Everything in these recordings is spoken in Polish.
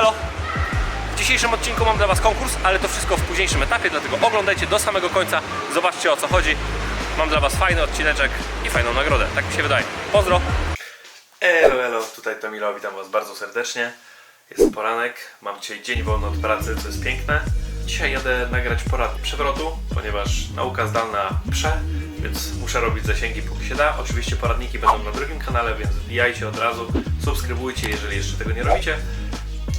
Elo! W dzisiejszym odcinku mam dla Was konkurs, ale to wszystko w późniejszym etapie, dlatego oglądajcie do samego końca, zobaczcie o co chodzi. Mam dla Was fajny odcineczek i fajną nagrodę, tak mi się wydaje. Pozdro! Elo, elo, tutaj Tomilo, witam Was bardzo serdecznie. Jest poranek, mam dzisiaj dzień wolny od pracy, co jest piękne. Dzisiaj jadę nagrać poradnik przewrotu, ponieważ nauka zdalna prze, więc muszę robić zasięgi póki się da. Oczywiście poradniki będą na drugim kanale, więc wbijajcie od razu, subskrybujcie, jeżeli jeszcze tego nie robicie.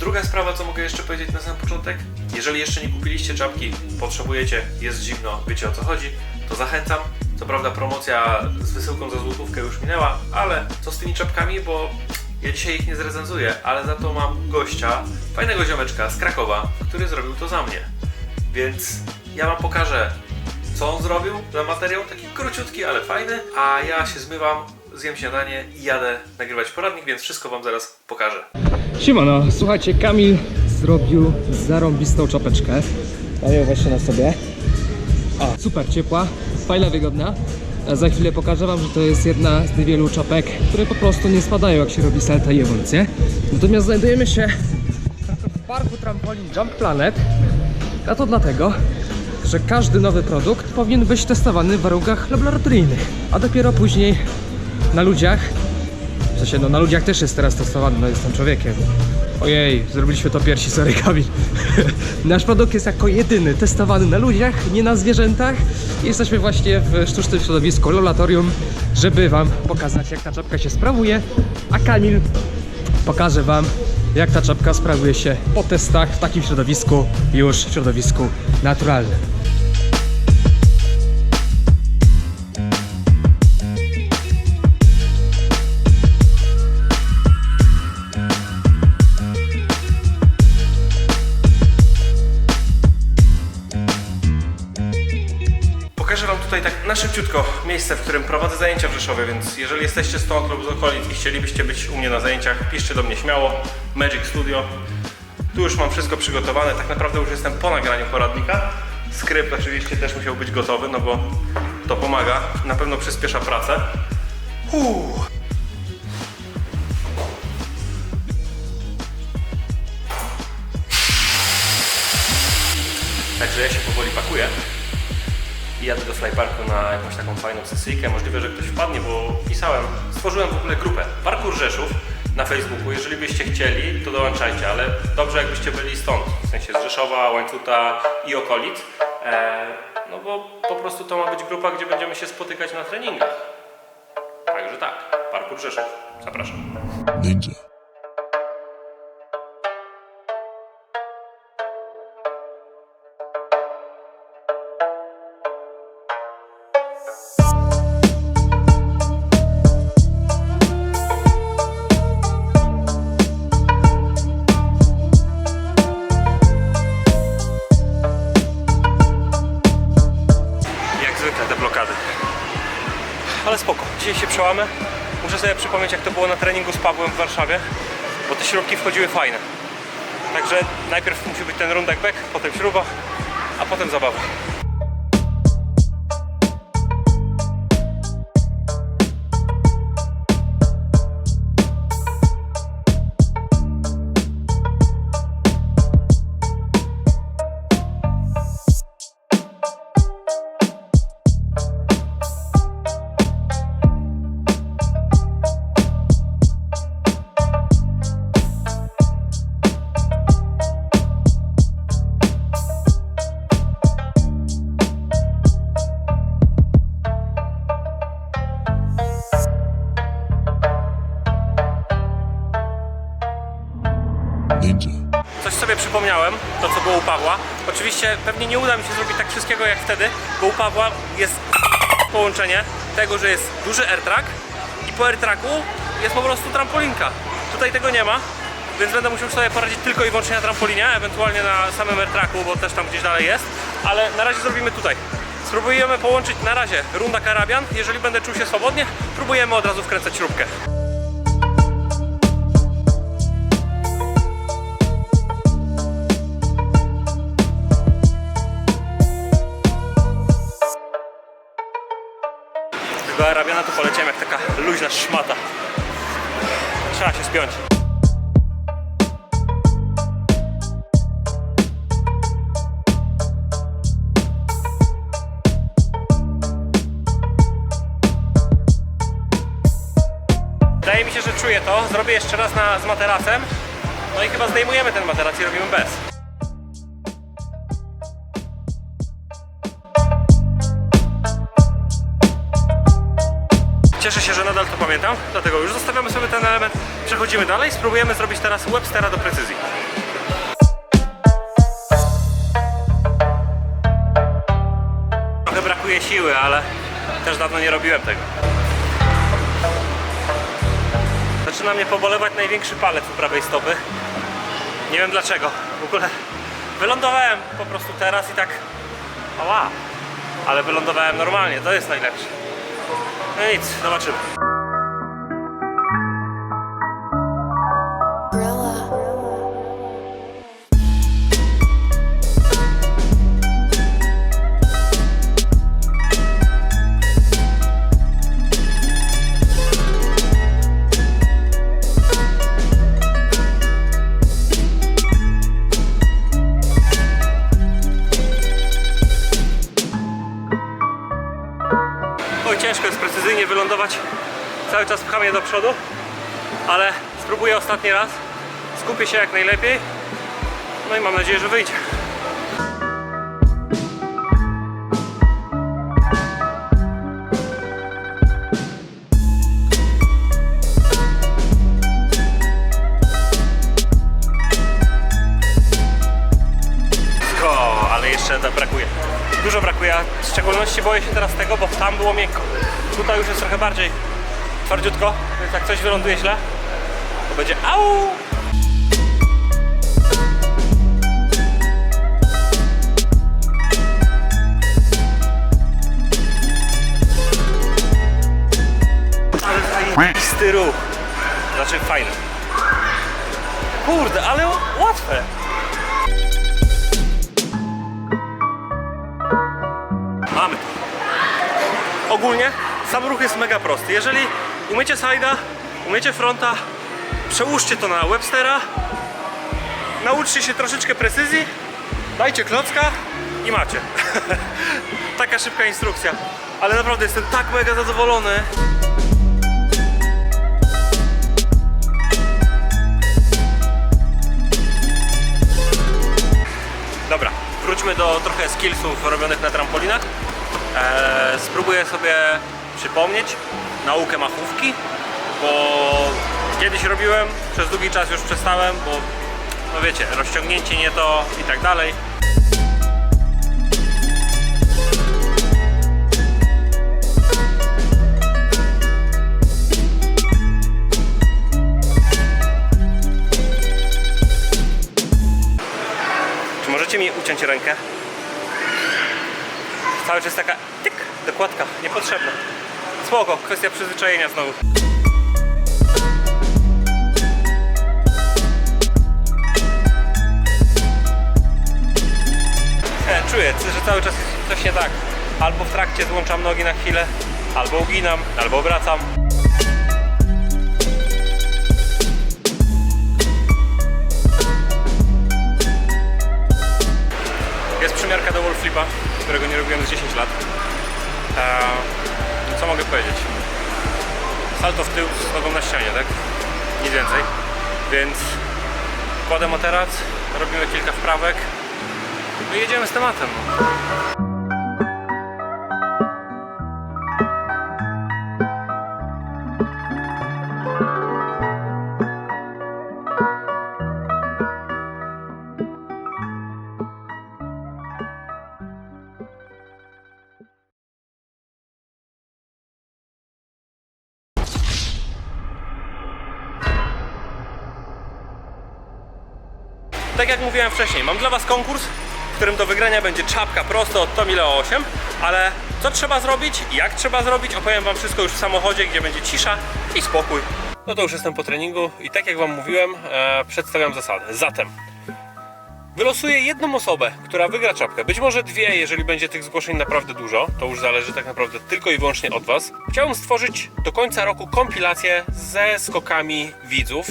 Druga sprawa, co mogę jeszcze powiedzieć na sam początek. Jeżeli jeszcze nie kupiliście czapki, potrzebujecie, jest zimno, wiecie o co chodzi, to zachęcam. Co prawda promocja z wysyłką za złotówkę już minęła, ale co z tymi czapkami, bo ja dzisiaj ich nie zrecenzuję, ale za to mam gościa, fajnego ziomeczka z Krakowa, który zrobił to za mnie. Więc ja wam pokażę, co on zrobił za materiał, taki króciutki, ale fajny, a ja się zmywam, zjem śniadanie i jadę nagrywać poradnik, więc wszystko wam zaraz pokażę. Siemano, słuchajcie, Kamil zrobił zarąbistą czapeczkę. Mam ją właśnie na sobie. O, super ciepła, fajna, wygodna. Za chwilę pokażę wam, że to jest jedna z niewielu czapek, które po prostu nie spadają jak się robi salta i ewolucję. Natomiast znajdujemy się w parku trampolin Jump Planet. A to dlatego, że każdy nowy produkt powinien być testowany w warunkach laboratoryjnych, a dopiero później na ludziach no na ludziach też jest teraz testowany, no jestem człowiekiem. Ojej, zrobiliśmy to pierwsi, sorry Kamil. Nasz produkt jest jako jedyny testowany na ludziach, nie na zwierzętach. Jesteśmy właśnie w sztucznym środowisku laboratorium, żeby Wam pokazać jak ta czapka się sprawuje, a Kamil pokaże Wam jak ta czapka sprawuje się po testach w takim środowisku, już w środowisku naturalnym. Tutaj tak na szybciutko miejsce, w którym prowadzę zajęcia w Rzeszowie, więc jeżeli jesteście stąd lub z okolic i chcielibyście być u mnie na zajęciach, piszcie do mnie śmiało. Magic Studio. Tu już mam wszystko przygotowane, tak naprawdę już jestem po nagraniu poradnika. Skrypt oczywiście też musiał być gotowy, no bo to pomaga, na pewno przyspiesza pracę. Uuu. Także ja się powoli pakuję i jadę do Flyparku na jakąś taką fajną sesyjkę. Możliwe, że ktoś wpadnie, bo pisałem, stworzyłem w ogóle grupę Parkour Rzeszów na Facebooku. Jeżeli byście chcieli, to dołączajcie, ale dobrze jakbyście byli stąd, w sensie z Rzeszowa, Łańcuta i okolic. E, no bo po prostu to ma być grupa, gdzie będziemy się spotykać na treningach. Także tak, Parkour Rzeszów. Zapraszam. Ninja. Przypomnieć jak to było na treningu z Pawłem w Warszawie, bo te śrubki wchodziły fajne. Także najpierw musi być ten rundek back, potem śruba, a potem zabawa. Ninja. Coś sobie przypomniałem, to co było u Pawła. Oczywiście pewnie nie uda mi się zrobić tak wszystkiego jak wtedy, bo u Pawła jest połączenie tego, że jest duży airtrack i po airtracku jest po prostu trampolinka. Tutaj tego nie ma, więc będę musiał sobie poradzić tylko i wyłącznie na trampolinie, ewentualnie na samym airtracku, bo też tam gdzieś dalej jest, ale na razie zrobimy tutaj. Spróbujemy połączyć na razie runda karabian, jeżeli będę czuł się swobodnie, próbujemy od razu wkręcać śrubkę. Arabiana to poleciałem jak taka luźna szmata. Trzeba się spiąć. Wydaje mi się, że czuję to. Zrobię jeszcze raz na, z materacem. No i chyba zdejmujemy ten materac i robimy bez. Cieszę się, że nadal to pamiętam, dlatego już zostawiamy sobie ten element. Przechodzimy dalej, spróbujemy zrobić teraz Webstera do precyzji. Trochę brakuje siły, ale też dawno nie robiłem tego. Zaczyna mnie pobolewać największy palec u prawej stopy. Nie wiem dlaczego. W ogóle wylądowałem po prostu teraz i tak. Ała! Ale wylądowałem normalnie, to jest najlepsze. No nic, zobaczymy. Ciężko jest precyzyjnie wylądować. Cały czas pcham je do przodu, ale spróbuję ostatni raz. Skupię się jak najlepiej. No i mam nadzieję, że wyjdzie. Dużo brakuje, w szczególności boję się teraz tego, bo tam było miękko. Tutaj już jest trochę bardziej twardziutko, więc jak coś wyląduje źle, to będzie au! Zajebisty ruch. Znaczy fajny. Kurde, ale łatwe. Ogólnie sam ruch jest mega prosty. Jeżeli umiecie side'a, umiecie fronta, przełóżcie to na Webstera, nauczcie się troszeczkę precyzji, dajcie klocka i macie. Taka szybka instrukcja. Ale naprawdę jestem tak mega zadowolony. Dobra, wróćmy do trochę skillsów robionych na trampolinach. Eee, spróbuję sobie przypomnieć naukę machówki, bo kiedyś robiłem, przez długi czas już przestałem, bo no wiecie, rozciągnięcie nie to i tak dalej. Czy możecie mi uciąć rękę? Cały czas taka niepotrzebna. Spoko, kwestia przyzwyczajenia znowu. E, czuję, że cały czas jest coś nie tak. Albo w trakcie złączam nogi na chwilę, albo uginam, albo wracam. Jest przymiarka do wall którego nie robiłem z 10 lat. Eee, co mogę powiedzieć? Salto w tył z nogą na ścianie, tak? Nic więcej. Więc kładę materac, robimy kilka wprawek no i jedziemy z tematem. Tak jak mówiłem wcześniej, mam dla Was konkurs, w którym do wygrania będzie czapka prosto od Tomi Leo 8, ale co trzeba zrobić jak trzeba zrobić, opowiem Wam wszystko już w samochodzie, gdzie będzie cisza i spokój. No to już jestem po treningu i tak jak Wam mówiłem, e, przedstawiam zasady. Zatem Wylosuję jedną osobę, która wygra czapkę. Być może dwie, jeżeli będzie tych zgłoszeń naprawdę dużo. To już zależy tak naprawdę tylko i wyłącznie od Was. Chciałbym stworzyć do końca roku kompilację ze skokami widzów.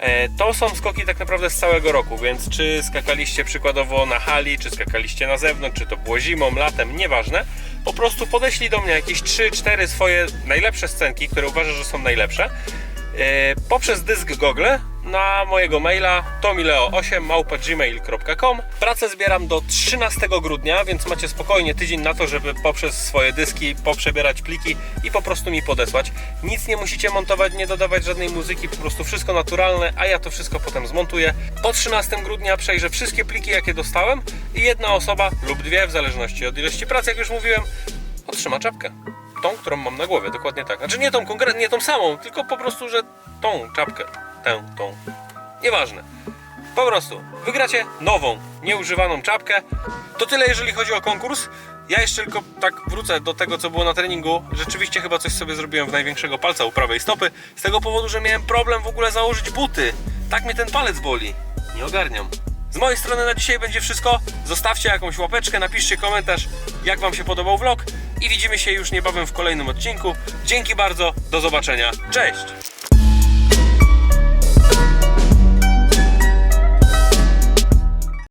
E, To są skoki tak naprawdę z całego roku, więc czy skakaliście przykładowo na hali, czy skakaliście na zewnątrz, czy to było zimą, latem, nieważne. Po prostu podeślij do mnie jakieś 3-4 swoje najlepsze scenki, które uważasz, że są najlepsze. e, poprzez dysk Google na mojego maila tomileo8 małpa.gmail.com. Pracę zbieram do 13 grudnia, więc macie spokojnie tydzień na to, żeby poprzez swoje dyski poprzebierać pliki i po prostu mi podesłać. Nic nie musicie montować, nie dodawać żadnej muzyki, po prostu wszystko naturalne, a ja to wszystko potem zmontuję. Po 13 grudnia przejrzę wszystkie pliki, jakie dostałem i jedna osoba lub dwie, w zależności od ilości pracy, jak już mówiłem, otrzyma czapkę. Tą, którą mam na głowie, dokładnie tak. Znaczy nie tą konkretnie, nie tą samą, tylko po prostu, że tą czapkę. Tę, tą. Nieważne. Po prostu wygracie nową, nieużywaną czapkę. To tyle, jeżeli chodzi o konkurs. Ja jeszcze tylko tak wrócę do tego, co było na treningu. Rzeczywiście chyba coś sobie zrobiłem w największego palca u prawej stopy. Z tego powodu, że miałem problem w ogóle założyć buty. Tak mnie ten palec boli. Nie ogarniam. Z mojej strony na dzisiaj będzie wszystko. Zostawcie jakąś łapeczkę, napiszcie komentarz, jak Wam się podobał vlog i widzimy się już niebawem w kolejnym odcinku. Dzięki bardzo, do zobaczenia. Cześć!